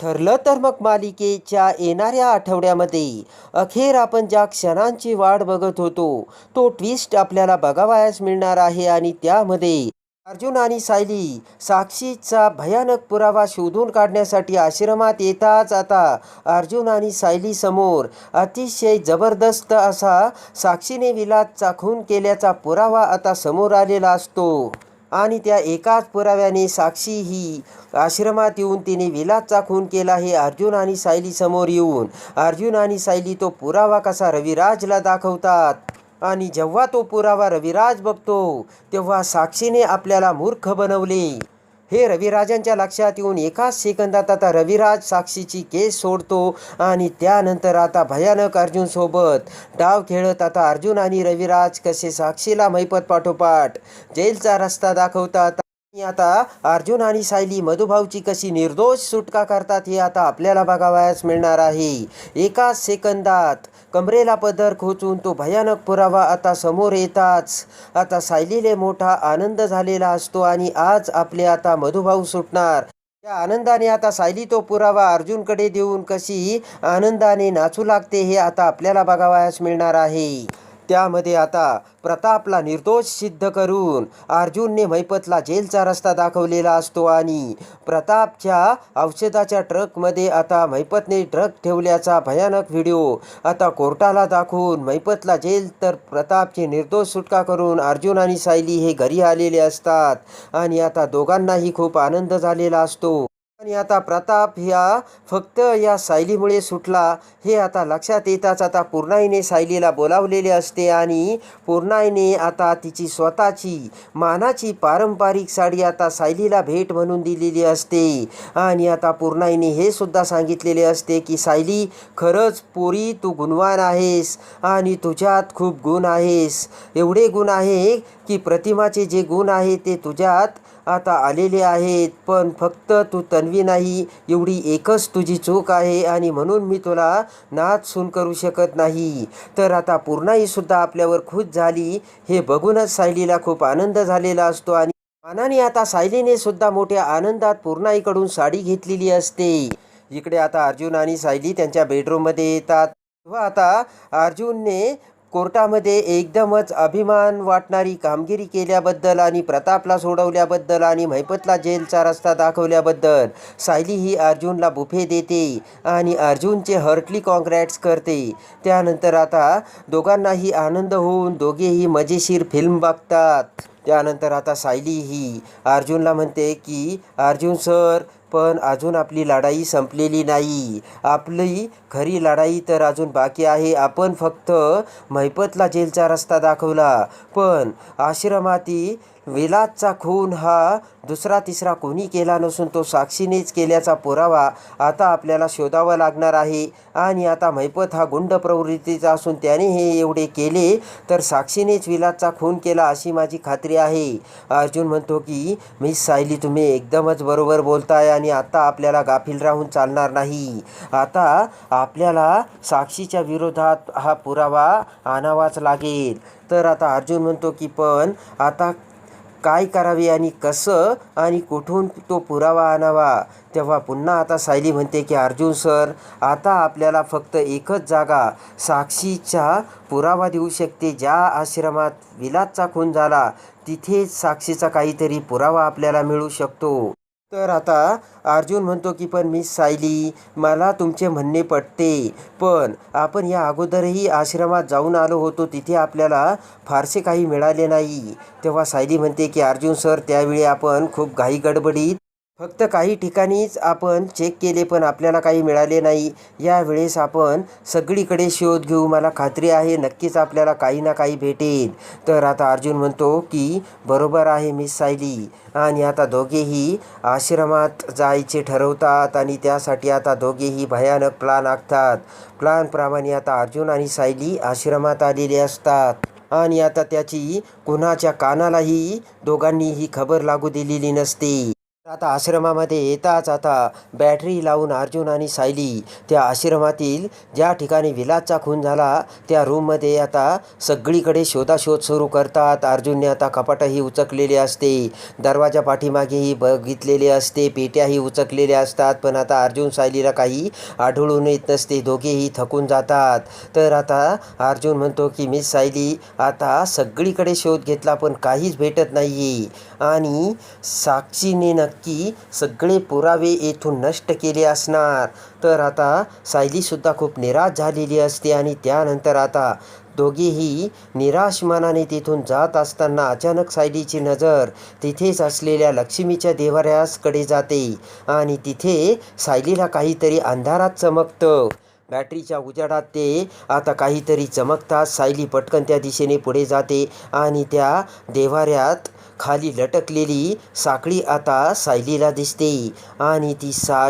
ठरलं तर मग मालिकेच्या येणाऱ्या आठवड्यामध्ये अखेर आपण ज्या क्षणांची वाट बघत होतो तो ट्विस्ट आपल्याला बघावयास मिळणार आहे आणि त्यामध्ये अर्जुन आणि सायली साक्षीचा भयानक पुरावा शोधून काढण्यासाठी आश्रमात येताच आता अर्जुन आणि सायली समोर अतिशय जबरदस्त असा साक्षीने विलासचा चाखून केल्याचा पुरावा आता समोर आलेला असतो. आणि त्या एकाच पुराव्याने साक्षी ही आश्रमात येऊन तिने विलासचा खून केला हे अर्जुन आणि सायली समोर येऊन अर्जुन आणि सायली तो पुरावा कसा रविराजला दाखवतात? आणि जेव्हा तो पुरावा रविराज बघतो तेव्हा साक्षीने आपल्याला मूर्ख बनवले. हे रविराजांच्या लक्षात येऊन एकाच सेकंदात आता रविराज साक्षीची केस सोडतो आणि त्यानंतर आता भयानक अर्जुनसोबत डाव खेळत आता अर्जुन आणि रविराज कसे साक्षीला मैपत पाठोपाठ. जेलचा रस्ता दाखवतात. आता अर्जुन आणि सायली मधुभाऊची कशी निर्दोष सुटका करतात हे आता आपल्याला बघावयास मिळणार आहे. एकाच सेकंदात कमरेला पदर खोचून तो भयानक पुरावा आता समोर येताच. आता सायलीले मोठा आनंद झालेला असतो आणि आज आपले आता मधुभाऊ सुटणार. त्या आनंदाने आता सायली तो पुरावा अर्जुनकडे देऊन कशी आनंदाने नाचू लागते हे आता आपल्याला बघावयास मिळणार आहे. त्यामध्ये आता प्रतापला निर्दोष सिद्ध करून अर्जुनने मैपतला जेलचा रस्ता दाखवलेला असतो आणि प्रतापच्या औषधाच्या ट्रकमध्ये आता मैपतने ट्रक ठेवल्याचा भयानक व्हिडिओ आता कोर्टाला दाखवून मैपतला जेल तर प्रतापची निर्दोष सुटका करून अर्जुन आणि सायली हे घरी आलेले असतात. आणि आता दोघांनाही खूप आनंद झालेला असतो. आणि आता प्रताप ह्या फक्त या सायलीमुळे सुटला. हे आता लक्षात येताच आता पूर्णाईने सायलीला बोलावलेले असते आणि पूर्णाईने आता तिची स्वतःची मानाची पारंपरिक साडी आता सायलीला भेट म्हणून दिलेली असते. आणि आता पूर्णाईने हे सुद्धा सांगितलेले असते की सायली खरंच पोरी तू गुणवान आहेस आणि तुझ्यात खूप गुण आहेस. एवढे गुण आहे की प्रतिमाचे जे गुण आहे ते तुझ्यात आता आलेले आहेत पण फक्त तू तन्वी नाही एवढी एकच तुझी चूक आहे आणि म्हणून मी तुला नाच सून करू शकत नाही. तर आता पूर्णाईसुद्धा आपल्यावर खुश झाली. हे बघूनच सायलीला खूप आनंद झालेला असतो आणि मानाने आता सायलीने सुद्धा मोठ्या आनंदात पूर्णाईकडून साडी घेतलेली असते. इकडे आता अर्जुन आणि सायली त्यांच्या बेडरूममध्ये येतात. तेव्हा आता अर्जुनने कोर्टामध्ये एकदमच अभिमान वाटणारी कामगिरी केल्याबद्दल आणि प्रतापला सोडवल्याबद्दल आणि मैपतला जेलचा रस्ता दाखवल्याबद्दल सायली ही अर्जुनला बुफे देते आणि अर्जुनचे हर्टली कॉन्ग्रॅट्स करते. त्यानंतर आता दोघांनाही आनंद होऊन दोघेही मजेशीर फिल्म बघतात. त्यानंतर आता सायली ही अर्जुनला म्हणते की अर्जुन सर पण अजून आपली लढाई संपलेली नाही. आपली खरी लढाई तर अजून बाकी आहे. आपण फक्त मैपतला जेलचा रस्ता दाखवला. पण आश्रमाती विलासचा खून हा दुसरा तिसरा कोणी केला नसून तो साक्षीनेच केल्याचा पुरावा आता आपल्याला शोधावा लागणार आहे. आणि आता मैपत हा गुंड प्रवृत्तीचा असून त्याने हे एवढे केले तर साक्षीनेच विलासचा खून केला अशी माझी खात्री आहे. अर्जुन म्हणतो की मिस सायली तुम्ही एकदमच बरोबर बोलताय आणि आता आपल्याला गाफील राहून चालणार नाही. आता आपल्याला साक्षीच्या विरोधात हा पुरावा आणावाच लागेल. तर आता अर्जुन म्हणतो की पण आता काय करावे आणि कसं आणि कुठून तो पुरावा आणावा? तेव्हा पुन्हा आता सायली म्हणते की अर्जुन सर आता आपल्याला फक्त एकच जागा साक्षीचा पुरावा देऊ शकते. ज्या आश्रमात विलासचा खून झाला तिथेच साक्षीचा काहीतरी पुरावा आपल्याला मिळू शकतो. तर आता अर्जुन म्हणतो की पण मी सायली मला तुमचे म्हणणे पटते. पण आपण या अगोदरही आश्रमात जाऊन आलो होतो. तिथे आपल्याला फारसे काही मिळाले नाही. तेव्हा सायली म्हणते की अर्जुन सर त्यावेळी आपण खूप घाई गडबडीत फक्त काही ठिकाणीच आपण चेक केले पण आपल्याला काही मिळाले नाही. यावेळेस आपण सगळीकडे शोध घेऊ मला खात्री आहे नक्कीच आपल्याला काही ना काही भेटेल. तर आता अर्जुन म्हणतो की बरोबर आहे मिस सायली. आणि आता दोघेही आश्रमात जायचे ठरवतात आणि त्यासाठी आता दोघेही भयानक प्लान आखतात. प्लानप्रमाणे आता अर्जुन आणि सायली आश्रमात आलेले असतात. आणि आता त्याची कुणाच्या कानालाही दोघांनी ही खबर लागू दिलेली नसते. आता आश्रमामध्ये येताच आता बॅटरी लावून अर्जुन आणि सायली त्या आश्रमातील ज्या ठिकाणी विलासचा खून झाला त्या रूममध्ये आता सगळीकडे शोधाशोध सुरू करतात. अर्जुनने आता कपाटही उचकलेले असते दरवाजा पाठीमागेही बघितलेले असते पेट्याही उचकलेल्या असतात. पण आता अर्जुन सायलीला काही आढळून येत नसते दोघेही थकून जातात. तर आता अर्जुन म्हणतो की मिस सायली आता सगळीकडे शोध घेतला पण काहीच भेटत नाही आणि साक्षीने नक्की सगळे पुरावे येथून नष्ट केले असणार. तर आता सायलीसुद्धा खूप निराश झालेली असते आणि त्यानंतर आता दोघेही निराश मनाने तिथून जात असताना अचानक सायलीची नजर तिथेच असलेल्या लक्ष्मीच्या देवाऱ्यासकडे जाते आणि तिथे सायलीला काहीतरी अंधारात चमकतं. बॅटरीच्या उजाडात ते आता काहीतरी चमकतात सायली पटकन त्या दिशेने पुढे जाते आणि त्या देवाऱ्यात खाली लटकलेली साखळी आता सायलीला दिसते आणि ती सा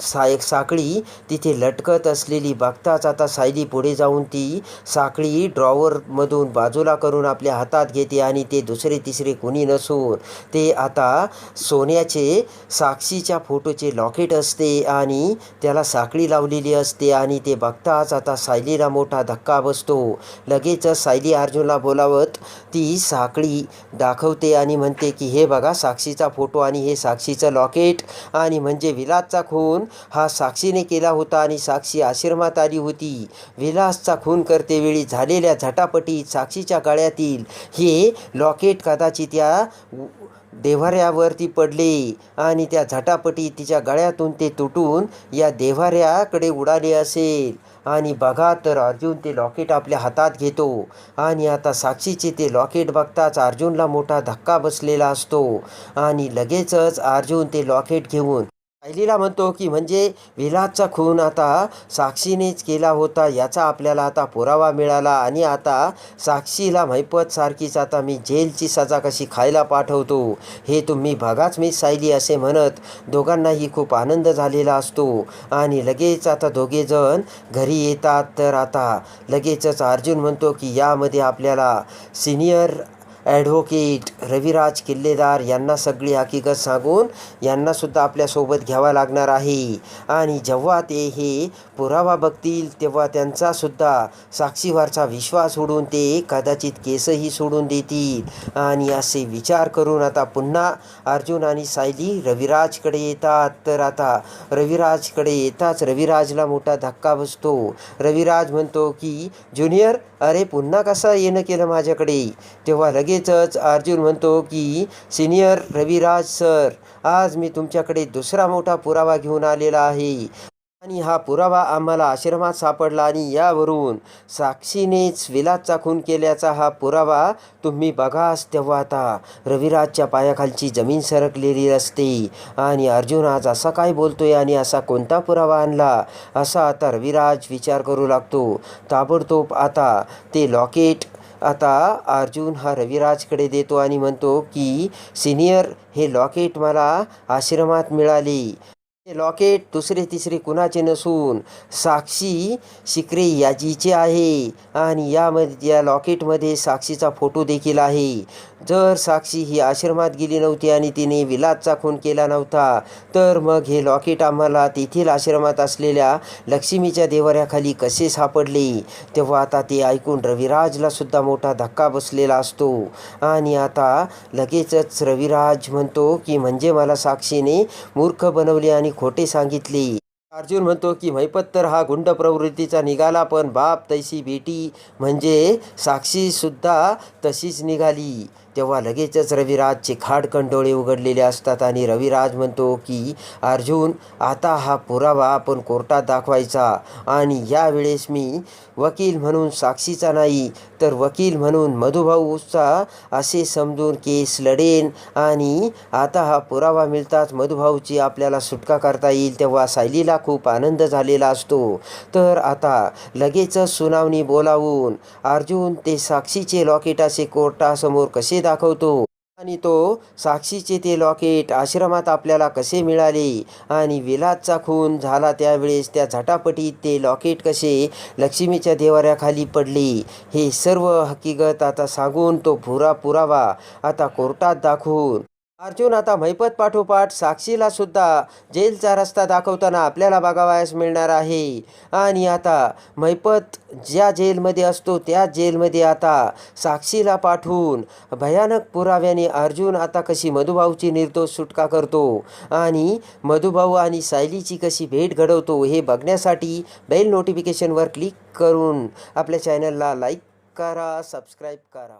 सा एक साखळी तिथे लटकत असलेली बघताच आता सायली पुढे जाऊन ती साखळी ड्रॉवरमधून बाजूला करून आपल्या हातात घेते आणि ते दुसरे तिसरे कुणी नसून ते आता सोन्याचे साक्षीच्या फोटोचे लॉकेट असते आणि त्याला साखळी लावलेली असते आणि ते बघताच आता सायलीला मोठा धक्का बसतो. लगेचच सायली अर्जुनला बोलावत ती साखळी दाखवते आणि म्हणते की हे बघा साक्षीचा फोटो आणि हे साक्षीचं लॉकेट आणि म्हणजे विलासचा खून हा साक्षीने केला होता आणि साक्षी आश्रमात आली होती. विलासचा खून करतेवेळी झालेल्या झटापटीत साक्षीच्या गळ्यातील हे लॉकेट कदाचित या देव्हाऱ्यावरती पडले आणि त्या झटापटीत तिच्या गळ्यातून ते तुटून या देव्हाऱ्याकडे उडाले असेल. आणि बघा तर अर्जुन ते लॉकेट आपल्या हातात घेतो आणि आता साक्षीचे ते लॉकेट बघताच अर्जुनला मोठा धक्का बसलेला असतो. आणि लगेचच अर्जुन ते लॉकेट घेऊन सायलीला म्हणतो की म्हणजे विलासचा खून आता साक्षीनेच केला होता याचा आपल्याला आता पुरावा मिळाला आणि आता साक्षीला मैपत सारखीच आता मी जेलची सजा कशी खायला पाठवतो हे तुम्ही बघाच मी सायली असे म्हणत दोघांनाही खूप आनंद झालेला असतो. आणि लगेच आता दोघेजण घरी येतात तर आता लगेचच अर्जुन म्हणतो की यामध्ये आपल्याला सिनियर ॲडव्होकेट रविराज किल्लेदार यांना सगळी हकीकत सांगून यांनासुद्धा आपल्यासोबत घ्यावा लागणार आहे. आणि जेव्हा ते हे पुरावा बघतील तेव्हा त्यांचासुद्धा साक्षीवरचा विश्वास सोडून ते कदाचित केसही सोडून देतील. आणि असे विचार करून आता पुन्हा अर्जुन आणि सायली रविराजकडे येतात. तर आता रविराजकडे येताच रविराजला मोठा धक्का बसतो. रविराज म्हणतो की ज्युनियर अरे पुन्हा कसा येणं केलं माझ्याकडे? तेव्हा लगेचच अर्जुन म्हणतो की सिनियर रविराज सर आज मी तुमच्याकडे दुसरा मोठा पुरावा घेऊन आलेला आहे. आणि हा पुरावा आम्हाला आश्रमात सापडला आणि यावरून साक्षीनेच विलासचा खून केल्याचा हा पुरावा तुम्ही बघास तेव्हा आता. रविराजच्या पायाखालची जमीन सरकलेली असते आणि अर्जुन आज असा काय बोलतोय आणि असा कोणता पुरावा आणला? असा आता रविराज विचार करू लागतो. ताबडतोब आता ते लॉकेट आता अर्जुन हा रविराजकडे देतो आणि म्हणतो की सिनियर हे लॉकेट मला आश्रमात मिळाले. लॉकेट दुसरे तिसरे कुणाचे नसून साक्षी शिकरे याजीचे आहे. आणि यामध्ये या लॉकेटमध्ये साक्षीचा फोटो देखील आहे. जर साक्षी ही आश्रमात गेली नव्हती आणि तिने विलासचा खून केला नव्हता तर मग हे लॉकेट आम्हाला तेथील आश्रमात असलेल्या लक्ष्मीच्या देवाऱ्याखाली कसे सापडले? तेव्हा आता ते ऐकून रविराजला सुद्धा मोठा धक्का बसलेला असतो. आणि आता लगेचच रविराज म्हणतो की म्हणजे मला साक्षीने मूर्ख बनवले आणि खोटे सांगितले. अर्जुन म्हणतो की मैपत्तर हा गुंड प्रवृत्तीचा निघाला पण बाप तैसी बेटी म्हणजे साक्षीसुद्धा तशीच निघाली. तेव्हा लगेचच रविराजचे खाडकन डोळे उघडलेले असतात आणि रविराज म्हणतो की अर्जुन आता हा पुरावा आपण कोर्टात दाखवायचा. आणि यावेळेस मी वकील म्हणून साक्षीचा नाही तर वकील म्हणून मधुभाऊचा असे समजून केस लढेन. आणि आता हा पुरावा मिळताच मधुभाऊची आपल्याला सुटका करता येईल तेव्हा सायलीला खूप आनंद झालेला असतो. तर आता लगेचच सुनावणी बोलावून अर्जुन ते साक्षीचे लॉकेट असे कोर्टासमोर कसे दाखवतो. आणि तो साक्षीचे ते लॉकेट आश्रमात आपल्याला कसे मिळाले? आणि विलासचा खून झाला त्यावेळेस त्या झटापटीत ते लॉकेट कसे लक्ष्मीच्या देवाऱ्याखाली पडले? हे सर्व हकीकत आता सांगून तो भुरा पुरावा आता कोर्टात दाखवून अर्जुन आता महिपत पाठोपाठ साक्षीला सुद्धा जेलचा रस्ता दाखवताना आपल्याला बघावयास मिळणार आहे. आणि आता महिपत ज्या जेलमध्ये असतो त्या जेलमध्ये आता साक्षीला पाठवून भयानक पुराव्याने अर्जुन आता कशी मधुभाऊची निर्दोष सुटका करतो आणि मधुभाऊ आणि सायलीची कशी भेट घडवतो हे बघण्यासाठी बेल नोटिफिकेशनवर क्लिक करून आपल्या चॅनलला लाईक करा सबस्क्राईब करा.